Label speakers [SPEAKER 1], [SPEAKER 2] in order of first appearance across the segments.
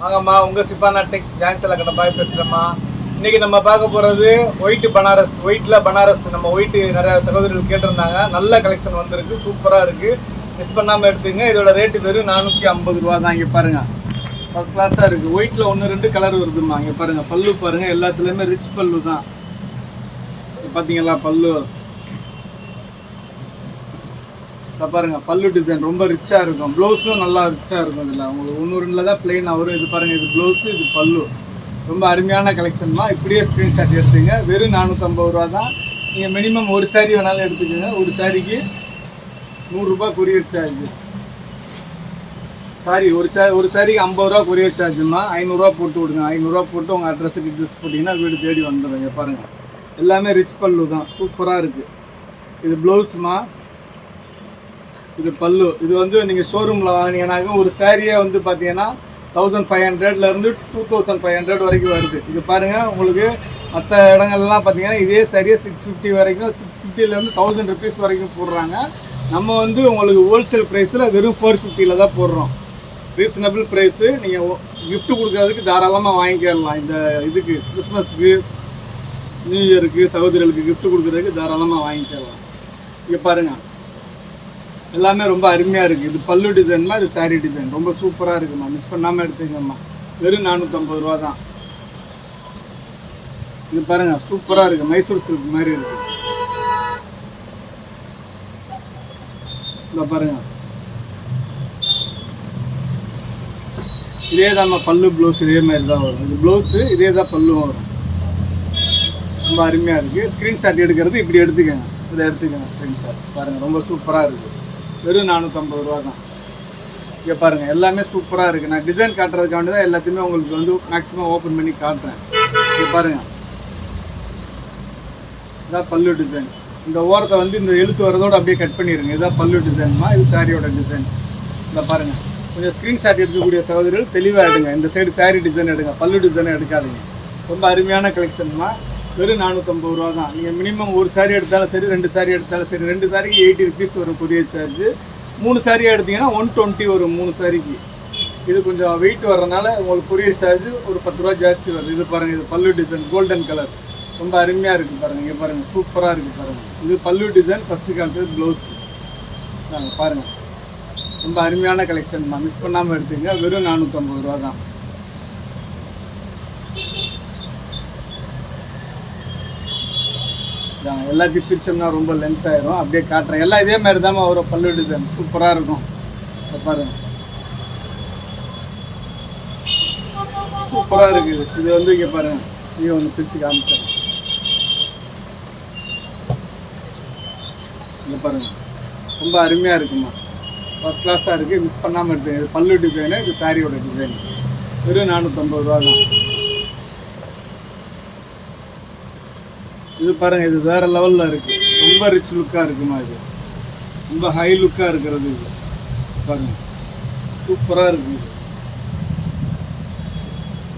[SPEAKER 1] வாங்கம்மா உங்கள் சிப்பானா டெக்ஸ் ஜான்சல கடப்பாய் பேசுகிறேம்மா இன்றைக்கி நம்ம பார்க்க போகிறது ஒயிட் பனாரஸ் ஒயிட்டில் பனாரஸ். நம்ம ஒயிட்டு நிறையா சகோதரிகள் கேட்டிருந்தாங்க. நல்ல கலெக்ஷன் வந்திருக்கு சூப்பராக இருக்குது மிஸ் பண்ணாமல் எடுத்துங்க. இதோட ரேட்டு வெறும் நானூற்றி ஐம்பது ரூபா தான் இங்கே பாருங்கள் ஃபஸ்ட் கிளாஸாக இருக்குது ஒயிட்டில் ஒன்று ரெண்டு கலர் வருதும்மா. இங்கே பாருங்கள் பல்லு பாருங்கள் எல்லாத்துலேயுமே ரிச் பல்லு தான். பார்த்தீங்களா பல்லு? இதை பாருங்கள் பல்லு டிசைன் ரொம்ப ரிச்சாக இருக்கும். ப்ளவுஸும் நல்லா ரிச்சாக இருக்கும் இதில். உங்களுக்கு ஒன்று ரெண்டில் தான் பிளெயின் வரும் இது பாருங்கள் இது ப்ளவுஸு இது பல்லு. ரொம்ப அருமையான கலெக்ஷன்மா இப்படியே ஸ்க்ரீன்ஷாட் எடுத்துங்க. வெறும் நானூற்றம்பது ரூபா தான். நீங்கள் மினிமம் ஒரு சாரீ வேணாலும் எடுத்துக்கோங்க. ஒரு சாரிக்கு நூறுரூபா கொரியர் சார்ஜ் சாரி ஒரு சா ஒரு சாரிக்கு ஐம்பது ரூபா கொரியர் சார்ஜுமா ஐநூறுரூவா போட்டு விடுங்க. ஐநூறுரூவா போட்டு உங்கள் அட்ரஸுக்கு ட்ரெஸ் போட்டிங்கன்னா வீடு தேடி வந்துடுங்க பாருங்கள் எல்லாமே ரிச் பல்லு தான். சூப்பராக இருக்குது இது ப்ளவுஸுமா இது பல்லு. இது வந்து நீங்கள் ஷோரூமில் வாங்கினீங்கன்னாக்க ஒரு சாரியே வந்து பார்த்தீங்கன்னா தௌசண்ட் ஃபைவ் ஹண்ட்ரட்லேருந்து டூ தௌசண்ட் ஃபைவ் ஹண்ட்ரட் வரைக்கும் வருது. இது பாருங்கள் உங்களுக்கு மற்ற இடங்கள்லாம் பார்த்தீங்கன்னா இதே சரியாக சிக்ஸ் ஃபிஃப்டி வரைக்கும் சிக்ஸ் ஃபிஃப்டிலேருந்து தௌசண்ட் ருபீஸ் வரைக்கும் போடுறாங்க. நம்ம வந்து உங்களுக்கு ஹோல்சேல் ப்ரைஸில் வெறும் ஃபோர் ஃபிஃப்டியில் தான் போடுறோம். ரீசனபிள் ப்ரைஸு நீங்கள் கிஃப்ட் கொடுக்கறதுக்கு தாராளமாக வாங்கிக்கலாம். இந்த இதுக்கு கிறிஸ்மஸ்க்கு நியூ இயருக்கு சகோதரிகளுக்கு கிஃப்ட் கொடுக்கறதுக்கு தாராளமாக வாங்கிக்கலாம். இங்கே பாருங்கள் எல்லாமே ரொம்ப அருமையாக இருக்குது இது பல்லு டிசைன்மா இது சாரீ டிசைன் ரொம்ப சூப்பராக இருக்குமா மிஸ் பண்ணாமல் எடுத்துக்கம்மா வெறும் நானூற்றம்பது ரூபா தான். இது பாருங்கள் சூப்பராக இருக்குது மைசூர் சில்க் மாதிரி இருக்குது இதை பாருங்கள் இதே தான் பல்லு ப்ளவுஸ் இதே மாதிரி தான் வரும். இது ப்ளவுஸு இதே தான் பல்லும் வரும். ரொம்ப அருமையாக இருக்குது ஸ்க்ரீன்ஷாட் எடுக்கிறது இப்படி எடுத்துக்கோங்க. இதை எடுத்துக்கோங்க ஸ்க்ரீன்ஷாட் பாருங்கள் ரொம்ப சூப்பராக இருக்குது வெறும் நானூற்றம்பது ரூபா தான். இங்கே பாருங்கள் எல்லாமே சூப்பராக இருக்குது நான் டிசைன் காட்டுறதுக்காண்டி தான் எல்லாத்தையுமே உங்களுக்கு வந்து மேக்ஸிமம் ஓப்பன் பண்ணி காட்டுறேன். இங்கே பாருங்கள் இதான் பல்லு டிசைன் இந்த ஓரத்தை வந்து இந்த எழுத்து வரதோட அப்படியே கட் பண்ணிடுங்க இதான் பல்லு டிசைன்மா இது சாரியோட டிசைன் இந்த பாருங்கள் கொஞ்சம் ஸ்க்ரீன்ஷாட் எடுக்கக்கூடிய சகோதரர்கள் தெளிவாக எடுங்க. இந்த சைடு சாரீ டிசைன் எடுங்க. பல்லு டிசைன் எடுக்காதீங்க. ரொம்ப அருமையான கலெக்ஷன்மா வெறும் நானூற்றம்பது ரூபா தான். நீங்கள் மினிமம் ஒரு சாரி எடுத்தாலும் சரி ரெண்டு சாரி எடுத்தாலும் சரி ரெண்டு சாரிக்கு எயிட்டி ருபீஸ் வரும் கொரியர் சார்ஜ் மூணு சாரியாக எடுத்தீங்கன்னா ஒன் டுவெண்ட்டி வரும் மூணு சாரிக்கு இது கொஞ்சம் வெயிட் வர்றதுனால உங்களுக்கு கொரியர் சார்ஜ் ஒரு பத்து ரூபா ஜாஸ்தி வருது. இது பாருங்கள் இது பல்லு டிசைன் கோல்டன் கலர் ரொம்ப அருமையாக இருக்குது பாருங்கள் இங்கே பாருங்கள் சூப்பராக இருக்குது பாருங்கள் இது பல்லு டிசைன் ஃபஸ்ட்டு காமிச்சது ப்ளவுஸ் பாருங்கள் ரொம்ப அருமையான கலெக்ஷன் தான். மிஸ் பண்ணாமல் எடுத்துங்க. வெறும் நானூற்றம்பது ரூபா தான். இதாங்க, எல்லாத்தையும் பிரிச்சோம்னா ரொம்ப லென்த் ஆயிரும். அப்படியே காட்டுறேன். எல்லாம் இதே மாதிரி தான் வரும் பல்லு டிசைன் சூப்பராக இருக்கும். பாருங்க. சூப்பராக இருக்குது இது. வந்து இங்கே பாருங்க. இது ஒன்று பிரித்து காமிச்சேன். இங்கே பாருங்க. ரொம்ப அருமையாக இருக்குமா ஃபஸ்ட் கிளாஸாக இருக்குது மிஸ் பண்ணாமல் இருக்குது இது பல்லு டிசைனு இது சாரியோட டிசைன் வெறும் நானூற்றம்பது ரூபா தான். இது பாருங்க இது வேற லெவலில் இருக்கு. ரொம்ப ரிச் லுக்காக இருக்குமா இது? ரொம்ப ஹை லுக்காக இருக்கிறது இது. பாருங்க. சூப்பராக இருக்கு இது.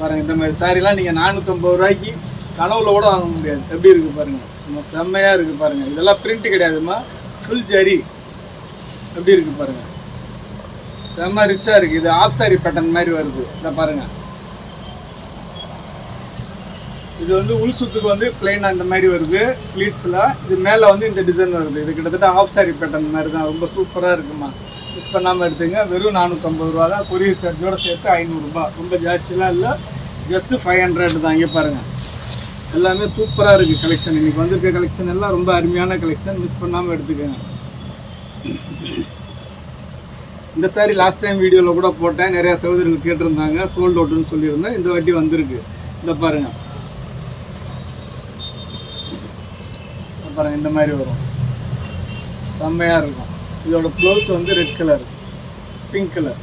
[SPEAKER 1] பாருங்க இந்த மாதிரி சாரிலாம் நீங்கள் நானூற்றம்பது ரூபாய்க்கு கனவுல கூட வாங்க முடியாது. எப்படி இருக்கு பாருங்க? சும்மா செம்மையாக இருக்கு பாருங்க. இதெல்லாம் பிரிண்ட் கிடையாதுமா ஃபுல் ஜரி எப்படி இருக்கு பாருங்க? செம்ம ரிச்சாக இருக்கு. இது ஆஃப் சாரி பேட்டர்ன் மாதிரி வருது. இதை பாருங்க. இது வந்து உள் சுத்துக்கு வந்து பிளைனாக இந்த மாதிரி வருது ப்ளீட்ஸில் இது மேலே வந்து இந்த டிசைன் வருது. இது கிட்டத்தட்ட ஆஃப் சாரி பேட்டர்ன் மாதிரி தான். ரொம்ப சூப்பராக இருக்குமா மிஸ் பண்ணாமல் எடுத்துங்க. வெறும் நானூற்றம்பது ரூபா தான். கொரியர் சார்ஜோட சேர்த்து ஐநூறுரூபா ரொம்ப ஜாஸ்திலாம் இல்லை. ஜஸ்ட்டு ஃபைவ் ஹண்ட்ரட் தான். இங்கே பாருங்கள் எல்லாமே சூப்பராக இருக்குது கலெக்ஷன் இன்றைக்கி வந்திருக்க கலெக்ஷன் எல்லாம் ரொம்ப அருமையான கலெக்ஷன் மிஸ் பண்ணாமல் எடுத்துக்கோங்க. இந்த சாரி லாஸ்ட் டைம் வீடியோவில் கூட போட்டேன். நிறையா சகோதரிகள் கேட்டிருந்தாங்க. சோல்ட் அவுட்டுன்னு சொல்லியிருந்தேன். இந்த வாட்டி வந்திருக்கு. இந்த பாருங்கள் பாருங்க இந்த மாதிரி வரும். செம்மையாக இருக்கும். இதோட ப்ளவுஸ் வந்து ரெட் கலர் பிங்க் கலர்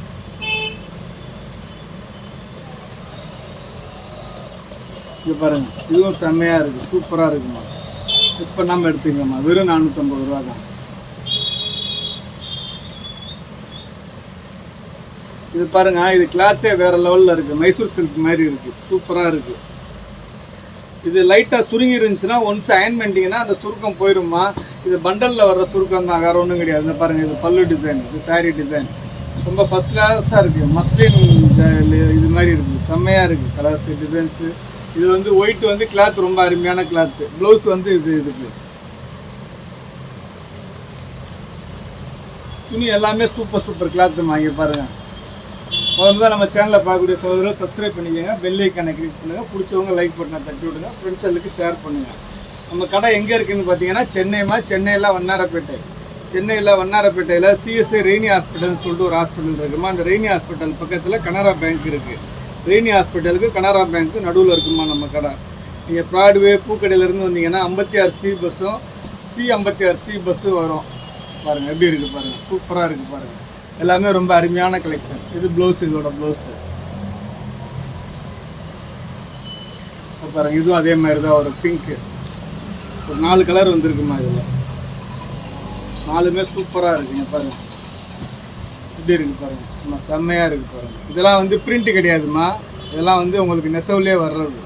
[SPEAKER 1] இது பாருங்க இதுவும் செம்மையாக இருக்குது சூப்பராக இருக்குமா மிஸ் பண்ணாமல் எடுத்துக்கம்மா வெறும் நானூற்றம்பது ரூபா தான். இது பாருங்க இது கிளாத்தே வேற லெவலில் இருக்குது மைசூர் சில்க் மாதிரி இருக்குது சூப்பராக இருக்குது இது லைட்டாக சுருங்கி இருந்துச்சுன்னா ஒன்ஸ் அயன் பண்ணிட்டீங்கன்னா அந்த சுருக்கம் போயிருமா இது பண்டலில் வர்ற சுருக்கம் தான் வேறு ஒன்றும் கிடையாது. இந்த இது பல்லு டிசைன் இது சாரீ டிசைன் ரொம்ப ஃபஸ்ட் கிளாஸாக இருக்குது மஸ்லின் இது மாதிரி இருக்குது செம்மையாக இருக்குது கலர்ஸு டிசைன்ஸு இது வந்து ஒயிட் வந்து கிளாத் ரொம்ப அருமையான கிளாத்து ப்ளவுஸ் வந்து இது இதுக்கு. துணி எல்லாமே சூப்பர் சூப்பர் கிளாத்து வாங்கி பாருங்கள் முதல்ல தான் நம்ம சேனலில் பார்க்கக்கூடிய சகோதரர்கள் சப்ஸ்கிரைப் பண்ணிக்கோங்க. பெல் ஐக்கானை கிளிக் பண்ணுங்கள் பிடிச்சவங்க லைக் பட்டனை தட்டி விடுங்க. ஃப்ரெண்ட்ஸுகளுக்கு ஷேர் பண்ணுங்கள் நம்ம கடை எங்கே இருக்குதுன்னு பார்த்தீங்கன்னா சென்னைமா சென்னையில் வண்ணாரப்பேட்டை. சென்னையில் வண்ணாரப்பேட்டையில் சிஎஸ்ஐ ரெய்னி ஹாஸ்பிட்டல்னு சொல்லிட்டு ஒரு ஹாஸ்பிட்டல் இருக்குமா? அந்த ரெய்னி ஹாஸ்பிட்டல் பக்கத்தில் கனரா பேங்க் இருக்குது ரெய்னி ஹாஸ்பிட்டலுக்கு கனரா பேங்க்கு நடுவில் இருக்குமா நம்ம கடை? நீங்கள் ப்ராட்வே பூக்கடையிலேருந்து வந்தீங்கன்னா ஐம்பத்தி ஆறு சி பஸ்ஸும் சி ஐம்பத்தி ஆறு சி பஸ்ஸும் வரும். பாருங்கள் எப்படி இருக்குது பாருங்கள் சூப்பராக இருக்குது பாருங்கள் எல்லாமே ரொம்ப அருமையான கலெக்ஷன் இது ப்ளவுஸ் இதோட ப்ளவுஸு பாருங்க இதுவும் அதே மாதிரி தான் ஒரு பிங்க்கு ஒரு நாலு கலர் வந்திருக்குமா இதில்? நாலுமே சூப்பராக இருக்குங்க பாருங்க. இப்படி இருக்கு பாருங்க சும்மா செம்மையாக இருக்கு பாருங்க. இதெல்லாம் வந்து பிரிண்ட் கிடையாதுமா இதெல்லாம் வந்து உங்களுக்கு நெசவுலேயே வர்றது.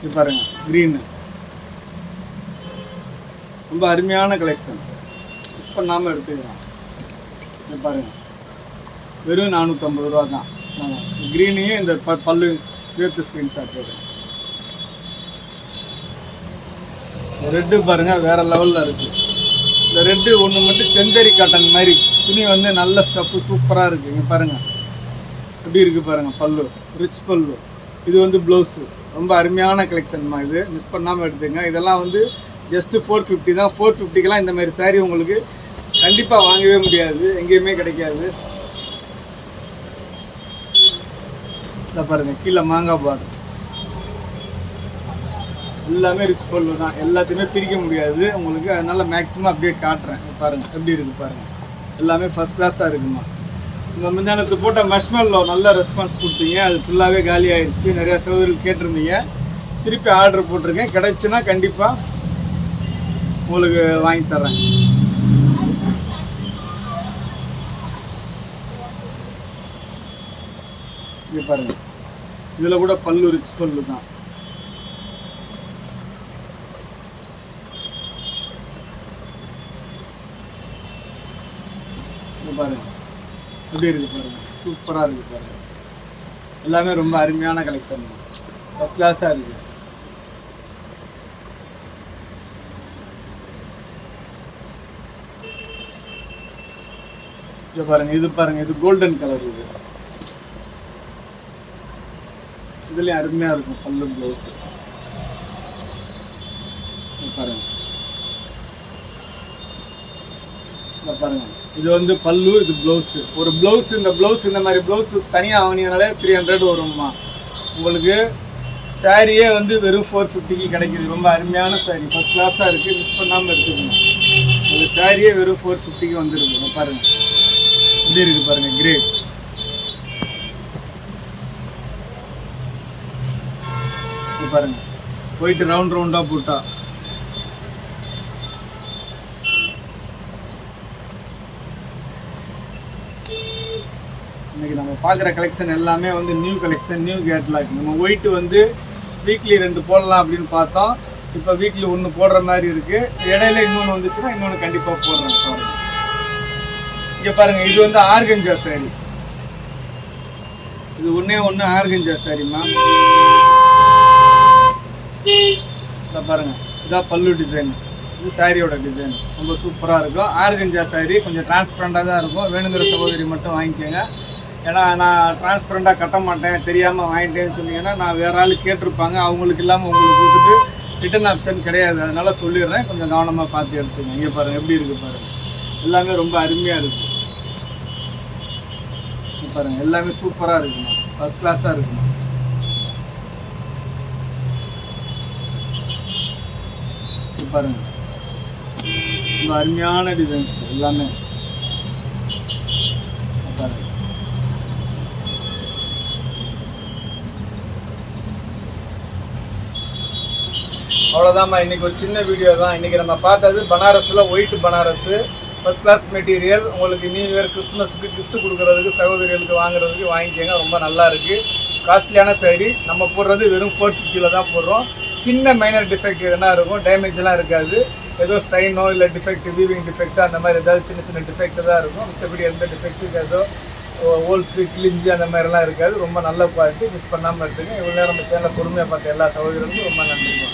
[SPEAKER 1] இது பாருங்க க்ரீனு ரொம்ப அருமையான கலெக்ஷன் மிஸ் பண்ணாமல் எடுத்துக்கலாம். இது பாருங்கள் வெறும் நானூற்றம்பது ரூபா தான் க்ரீனையும் இந்த ப பல்லு சேர்த்து ஸ்க்ரீன்ஷாட் போடுறேன். ரெட்டு பாருங்கள் வேறு லெவலில் இருக்குது இந்த ரெட்டு ஒன்று மட்டும் செந்தரி காட்டன் மாதிரி துணி வந்து நல்ல ஸ்டஃப்பு சூப்பராக இருக்குது இங்கே பாருங்கள் எப்படி இருக்குது பாருங்கள் பல்லு. ரிச் பல்லு. இது வந்து ப்ளவுஸு ரொம்ப அருமையான கலெக்ஷன்மா இது. மிஸ் பண்ணாமல் எடுத்துங்க இதெல்லாம் வந்து ஜஸ்ட்டு ஃபோர் ஃபிஃப்டி தான். ஃபோர் ஃபிஃப்டிக்கெலாம் இந்த மாதிரி சாரீ உங்களுக்கு கண்டிப்பாக வாங்கவே முடியாது. எங்கேயுமே கிடைக்காது. இதை பாருங்கள் கீழே மாங்காய் பார்டர் எல்லாமே ரிச் பல்லு தான். எல்லாத்தையுமே பிரிக்க முடியாது. உங்களுக்கு அதனால் மேக்ஸிமம் அப்படியே காட்டுறேன். பாருங்கள் எப்படி இருக்குது பாருங்கள் எல்லாமே ஃபஸ்ட் கிளாஸாக இருக்குமா? இந்த முந்தானத்து போட்ட மஷ்மெல்லோ நல்ல ரெஸ்பான்ஸ் கொடுத்தீங்க. அது ஃபுல்லாகவே காலி ஆயிடுச்சு நிறையா சகோதரர்கள் கேட்டிருந்தீங்க. திருப்பி ஆர்டர் போட்டிருக்கேன். கிடைச்சுன்னா கண்டிப்பாக உங்களுக்கு வாங்கி தரேன் இங்க பாருங்க. இதில் கூட பல்லு ரிச் பல்லு தான் பாருங்க. எப்படி இருக்கு பாருங்க. சூப்பராக இருக்கு பாருங்க. எல்லாமே ரொம்ப அருமையான கலெக்ஷன் ஃபஸ்ட் கிளாஸாக இருக்கு. இதை பாருங்க இது பாருங்க இது கோல்டன் கலர் இது. இதுலயும் அருமையா இருக்கும் பல்லு ப்ளவுஸ் பாருங்க. இங்க பாருங்க. இது வந்து பல்லு இது ப்ளவுஸு ஒரு ப்ளவுஸ் இந்த ப்ளவுஸ் இந்த மாதிரி ப்ளவுஸ் தனியாக வாங்கினாலே த்ரீ ஹண்ட்ரட் வரும்மா. உங்களுக்கு சாரியே வந்து வெறும் ஃபோர் ஃபிஃப்டிக்கு கிடைக்குது. ரொம்ப அருமையான சாரி ஃபர்ஸ்ட் கிளாஸாக இருக்குது மிஸ் பண்ணாமல் எடுத்துக்கணும் உங்களுக்கு சாரியே வெறும் ஃபோர் ஃபிஃப்டிக்கு வந்துருக்கு பாருங்கள் எப்படி இருக்கு பாருங்க கிரேட் பாருங்க. போயிட்டு ரவுண்ட் ரவுண்டா போட்டா. இன்னைக்கு நம்ம பார்க்குற கலெக்ஷன் எல்லாமே வந்து நியூ கலெக்ஷன் நியூ கேட்லாக் நம்ம ஒயிட் வந்து வீக்லி ரெண்டு போடலாம் அப்படின்னு பார்த்தோம். இப்போ வீக்லி ஒன்று போடுற மாதிரி இருக்கு. இடையில இன்னொன்று வந்துச்சுன்னா இன்னொன்று கண்டிப்பாக போடுறேன். பாருங்க இங்கே பாருங்க இது வந்து ஆர்கஞ்சா சாரி இது ஒன்றே ஒன்று ஆர்கஞ்சா சாரிம்மா இதை பாருங்க இதான் பல்லு டிசைன் இது சாரியோட டிசைன் ரொம்ப சூப்பராக இருக்கும். ஆர்கஞ்சா சாரி கொஞ்சம் டிரான்ஸ்பரண்டாக தான் இருக்கும். வேணுங்கிற சகோதரி மட்டும் வாங்கிக்கோங்க. ஏன்னா நான் டிரான்ஸ்பரண்டாக கட்ட மாட்டேன். தெரியாமல் வாங்கிட்டேன்னு சொன்னீங்கன்னா நான் வேற ஆள் கேட்டிருப்பாங்க. அவங்களுக்கு இல்லாமல் உங்களுக்கு கொடுத்துட்டு ரிட்டர்ன் ஆப்ஷன் கிடையாது. அதனால சொல்லிடுறேன். கொஞ்சம் கவனமாக பார்த்து எடுத்துங்க இங்கே பாருங்கள் எப்படி இருக்குது பாருங்கள் எல்லாமே ரொம்ப அருமையாக இருக்குது பாருங்கள் பாருங்க. எல்லாமே சூப்பராக இருக்குமா ஃபர்ஸ்ட் கிளாஸாக இருக்குமா பாருங்க. ரொம்ப அருமையான டிசைன்ஸ் எல்லாமே. பாருங்க. அவ்வளோதாம்மா இன்னைக்கு ஒரு சின்ன வீடியோ தான். இன்னைக்கு நம்ம பார்த்தது பனாரஸில் white Banaras. First class material உங்களுக்கு நியூ இயர் கிறிஸ்மஸுக்கு கிஃப்ட் கொடுக்குறதுக்கு சகோதரிகளுக்கு வாங்குறதுக்கு வாங்கிக்கோங்க. ரொம்ப நல்லா இருக்குது காஸ்ட்லியான saree. நம்ம போடுறது வெறும் ஃபோர் ஃபிஃப்டியில் தான் போடுறோம். சின்ன மைனர் டிஃபெக்ட் எதுனா இருக்கும். டேமேஜ்லாம் இருக்காது. ஏதோ ஸ்டைனோ இல்லை டிஃபெக்ட் வீவிங் டிஃபெக்ட் அந்த மாதிரி ஏதாவது சின்ன சின்ன டிஃபெக்ட் தான் இருக்கும். மிச்சபடி எந்த டிஃபெக்ட்டுக்கு ஏதோ ஹோல்ஸு கிழிஞ்சு அந்த மாதிரிலாம் இருக்காது. ரொம்ப நல்ல குவாலிட்டி மிஸ் பண்ணாமல் எடுத்துங்க இவ்வளோ நேரம் நம்ம சேனலை பொறுமையாக பார்த்த எல்லா சகோதரர்களுக்கும் ரொம்ப நன்றிங்க